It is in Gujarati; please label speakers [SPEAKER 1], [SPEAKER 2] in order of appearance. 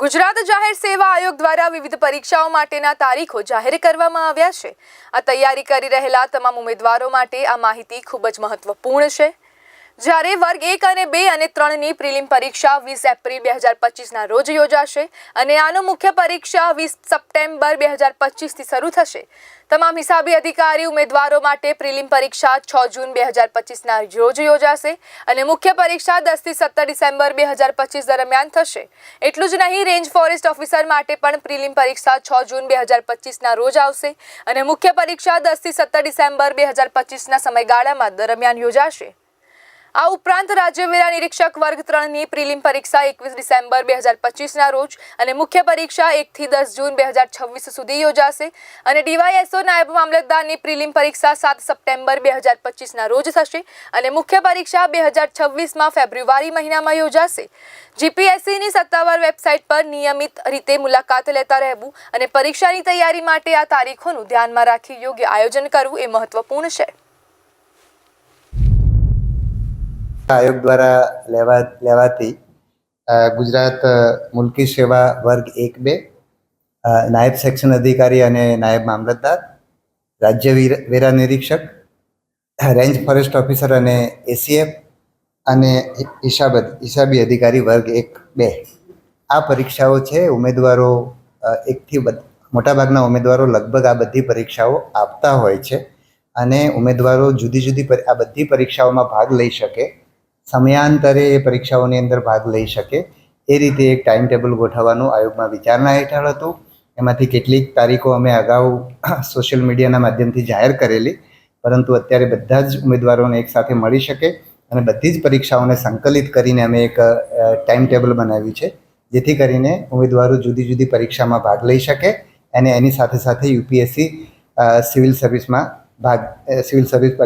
[SPEAKER 1] ગુજરાત જાહેર સેવા આયોગ દ્વારા વિવિધ પરીક્ષાઓ માટેના તારીખો જાહેર કરવામાં આવ્યા છે. આ તૈયારી કરી રહેલા તમામ ઉમેદવારો માટે આ માહિતી ખૂબ જ મહત્વપૂર્ણ છે. જ્યારે વર્ગ એક અને બે અને ત્રણની પ્રિલિમ પરીક્ષા વીસ એપ્રિલ બે હજાર પચીસના રોજ યોજાશે અને આનો મુખ્ય પરીક્ષા વીસ સપ્ટેમ્બર બે હજાર પચીસથી શરૂ થશે. તમામ હિસાબી અધિકારી, ઉમેદવારો માટે પ્રિલિમ પરીક્ષા છ જૂન બે હજાર પચીસના રોજ યોજાશે અને મુખ્ય પરીક્ષા દસથી સત્તર ડિસેમ્બર બે હજાર પચીસ દરમિયાન થશે. એટલું જ નહીં, રેન્જ ફોરેસ્ટ ઓફિસર માટે પણ પ્રિલિમ પરીક્ષા છ જૂન બે હજાર પચીસના રોજ આવશે અને મુખ્ય પરીક્ષા દસથી સત્તર ડિસેમ્બર બે હજાર પચીસના સમયગાળામાં દરમિયાન યોજાશે. આ ઉપરાંત રાજ્ય વેરા નિરીક્ષક વર્ગ ત્રણની પ્રિલિમ પરીક્ષા એકવીસ ડિસેમ્બર બે હજાર પચીસના રોજ અને મુખ્ય પરીક્ષા એકથી દસ જૂન બે હજાર છવ્વીસ સુધી યોજાશે. અને ડીવાયએસઓ નાયબ મામલતદારની પ્રિલિમ પરીક્ષા સાત સપ્ટેમ્બર બે હજાર પચીસના રોજ થશે અને મુખ્ય પરીક્ષા બે હજાર છવ્વીસમાં ફેબ્રુઆરી મહિનામાં યોજાશે. જીપીએસસીની સત્તાવાર વેબસાઇટ પર નિયમિત રીતે મુલાકાત લેતા રહેવું અને પરીક્ષાની તૈયારી માટે આ તારીખોનું ધ્યાનમાં રાખી યોગ્ય આયોજન કરવું એ મહત્વપૂર્ણ છે.
[SPEAKER 2] આયોગ દ્વારા લેવા, લેવાતી ગુજરાત મુલકી સેવા વર્ગ એક બે નાયબ સેક્શન અધિકારી અને નાયબ મામલતદાર, રાજ્ય વેરા નિરીક્ષક, રેન્જ ફોરેસ્ટ ઓફિસર અને એસીએફ અને હિસાબ હિસાબી અધિકારી વર્ગ એક બે. આ પરીક્ષાઓ છે, ઉમેદવારો એકથી મોટાભાગના ઉમેદવારો લગભગ આ બધી પરીક્ષાઓ આપતા હોય છે અને ઉમેદવારો જુદી જુદી આ બધી પરીક્ષાઓમાં ભાગ લઈ શકે. સમયાંતરે એ પરીક્ષાઓની અંદર ભાગ લઈ શકે. એ રીતે એક ટાઈમ ટેબલ ગોઠવવાનું આયોગમાં વિચારણા હેઠળ હતું. એમાંથી કેટલીક તારીખો અમે અગાઉ સોશિયલ મીડિયાના માધ્યમથી જાહેર કરેલી. પરંતુ અત્યારે બધા જ ઉમેદવારોને એકસાથે મળી શકે અને બધી જ પરીક્ષાઓને સંકલિત કરીને અમે એક ટાઈમ ટેબલ બનાવ્યું છે. જેથી કરીને ઉમેદવારો જુદી જુદી પરીક્ષામાં ભાગ લઈ શકે અને એની સાથે સાથે યુપીએસસી સિવિલ સર્વિસમાં ભાગ સિવિલ સર્વિસ